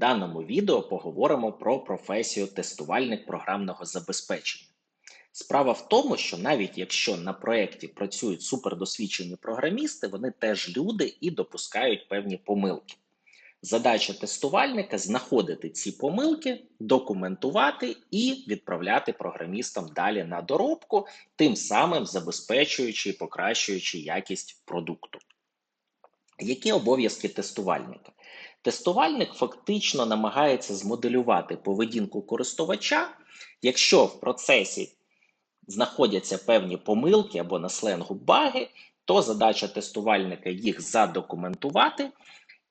даному відео поговоримо про професію тестувальник програмного забезпечення. Справа в тому, що навіть якщо на проєкті працюють супердосвідчені програмісти, вони теж люди і допускають певні помилки. Задача тестувальника знаходити ці помилки, документувати і відправляти програмістам далі на доробку, тим самим забезпечуючи і покращуючи якість продукту. Які обов'язки тестувальника? Тестувальник фактично намагається змоделювати поведінку користувача, якщо в процесі знаходяться певні помилки або на сленгу баги, то задача тестувальника їх задокументувати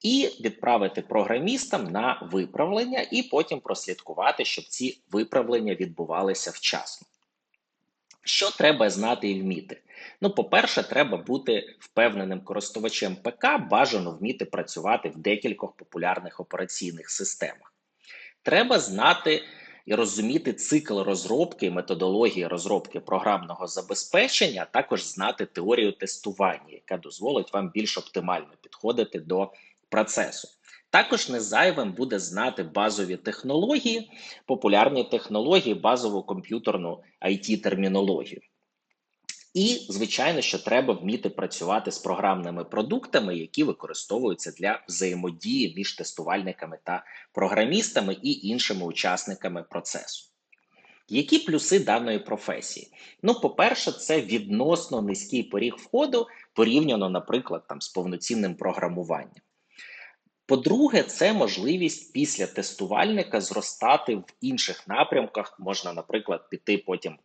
і відправити програмістам на виправлення, і потім прослідкувати, щоб ці виправлення відбувалися вчасно. Що треба знати і вміти? Ну, по-перше, треба бути впевненим користувачем ПК, бажано вміти працювати в декількох популярних операційних системах. Треба знати і розуміти цикл розробки і методології розробки програмного забезпечення, а також знати теорію тестування, яка дозволить вам більш оптимально підходити до процесу. Також не зайвим буде знати базові технології, популярні технології, базову комп'ютерну it термінологію. І, звичайно, що треба вміти працювати з програмними продуктами, які використовуються для взаємодії між тестувальниками та програмістами і іншими учасниками процесу. Які плюси даної професії? Ну, по-перше, це відносно низький поріг входу порівняно, наприклад, там з повноцінним програмуванням. По-друге, це можливість після тестувальника зростати в інших напрямках. Можна, наприклад, піти потім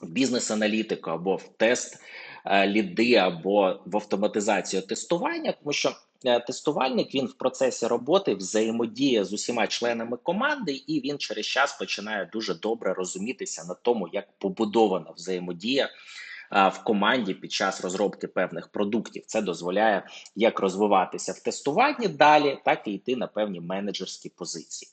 в бізнес-аналітику або в тест е, ліди, або в автоматизацію тестування, тому що е, тестувальник він в процесі роботи взаємодіє з усіма членами команди, і він через час починає дуже добре розумітися на тому, як побудована взаємодія. В команді під час розробки певних продуктів це дозволяє як розвиватися в тестуванні далі, так і йти на певні менеджерські позиції.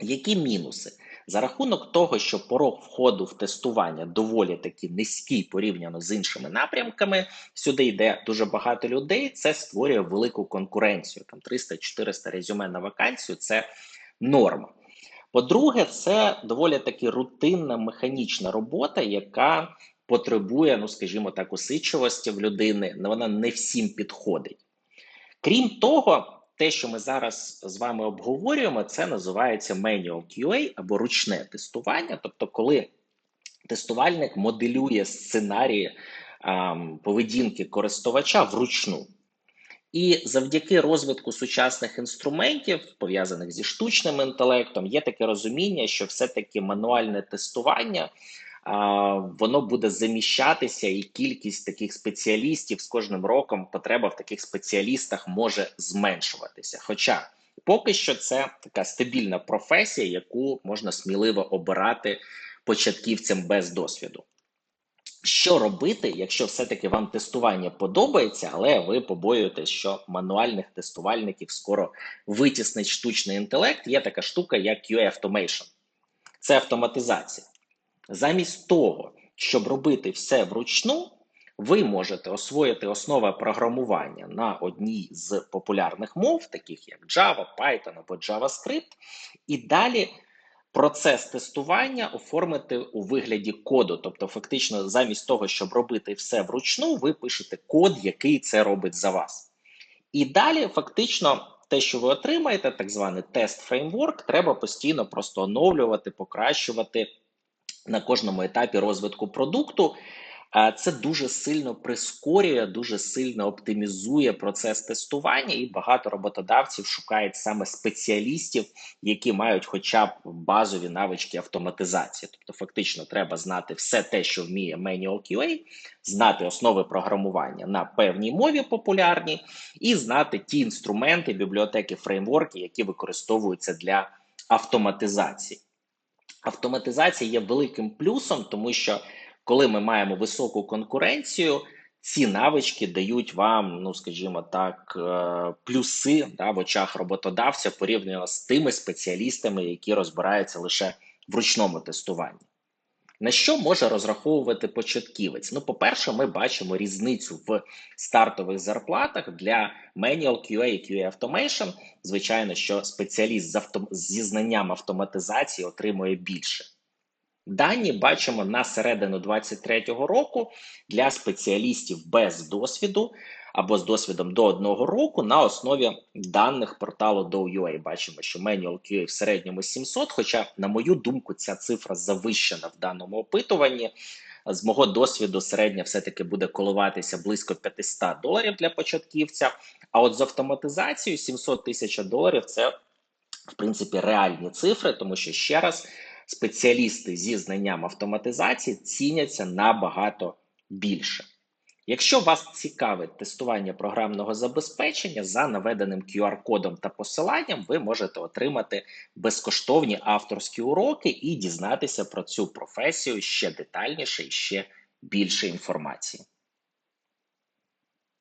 Які мінуси? За рахунок того, що порог входу в тестування доволі таки низький порівняно з іншими напрямками, сюди йде дуже багато людей. Це створює велику конкуренцію. Там 300-400 резюме на вакансію це норма. По-друге, це доволі таки рутинна механічна робота, яка потребує, ну скажімо так, усидчивості в людини, але вона не всім підходить. Крім того, те, що ми зараз з вами обговорюємо, це називається manual QA або ручне тестування. Тобто, коли тестувальник моделює сценарії а, поведінки користувача вручну. І завдяки розвитку сучасних інструментів, пов'язаних зі штучним інтелектом, є таке розуміння, що все-таки мануальне тестування воно буде заміщатися, і кількість таких спеціалістів з кожним роком потреба в таких спеціалістах може зменшуватися. Хоча поки що це така стабільна професія, яку можна сміливо обирати початківцям без досвіду. Що робити, якщо все-таки вам тестування подобається, але ви побоюєтесь, що мануальних тестувальників скоро витіснить штучний інтелект? Є така штука, як QA Automation. Це автоматизація. Замість того, щоб робити все вручну, ви можете освоїти основи програмування на одній з популярних мов, таких як Java, Python або JavaScript, і далі процес тестування оформити у вигляді коду. Тобто, фактично, замість того, щоб робити все вручну, ви пишете код, який це робить за вас. І далі, фактично, те, що ви отримаєте, так званий тест фреймворк, треба постійно просто оновлювати, покращувати на кожному етапі розвитку продукту. Це дуже сильно прискорює, дуже сильно оптимізує процес тестування, і багато роботодавців шукають саме спеціалістів, які мають хоча б базові навички автоматизації. Тобто, фактично, треба знати все те, що вміє Manual QA, знати основи програмування на певній мові популярній, і знати ті інструменти, бібліотеки, фреймворки, які використовуються для автоматизації. Автоматизація є великим плюсом, тому що коли ми маємо високу конкуренцію, ці навички дають вам, ну скажімо так, е, плюси да, в очах роботодавця порівняно з тими спеціалістами, які розбираються лише в ручному тестуванні. На що може розраховувати початківець? Ну, по-перше, ми бачимо різницю в стартових зарплатах для Manual QA і QA Automation. Звичайно, що спеціаліст з авто... зі знанням автоматизації отримує більше. Дані бачимо на середину 2023 року для спеціалістів без досвіду або з досвідом до одного року на основі даних порталу Dow.ua. Бачимо, що Manual QA в середньому 700, хоча, на мою думку, ця цифра завищена в даному опитуванні. З мого досвіду, середня все-таки буде коливатися близько 500 доларів для початківця. А от з автоматизацією 700 тисяч доларів це в принципі реальні цифри, тому що ще раз спеціалісти зі знанням автоматизації ціняться набагато більше. Якщо вас цікавить тестування програмного забезпечення, за наведеним QR-кодом та посиланням, ви можете отримати безкоштовні авторські уроки і дізнатися про цю професію ще детальніше і ще більше інформації.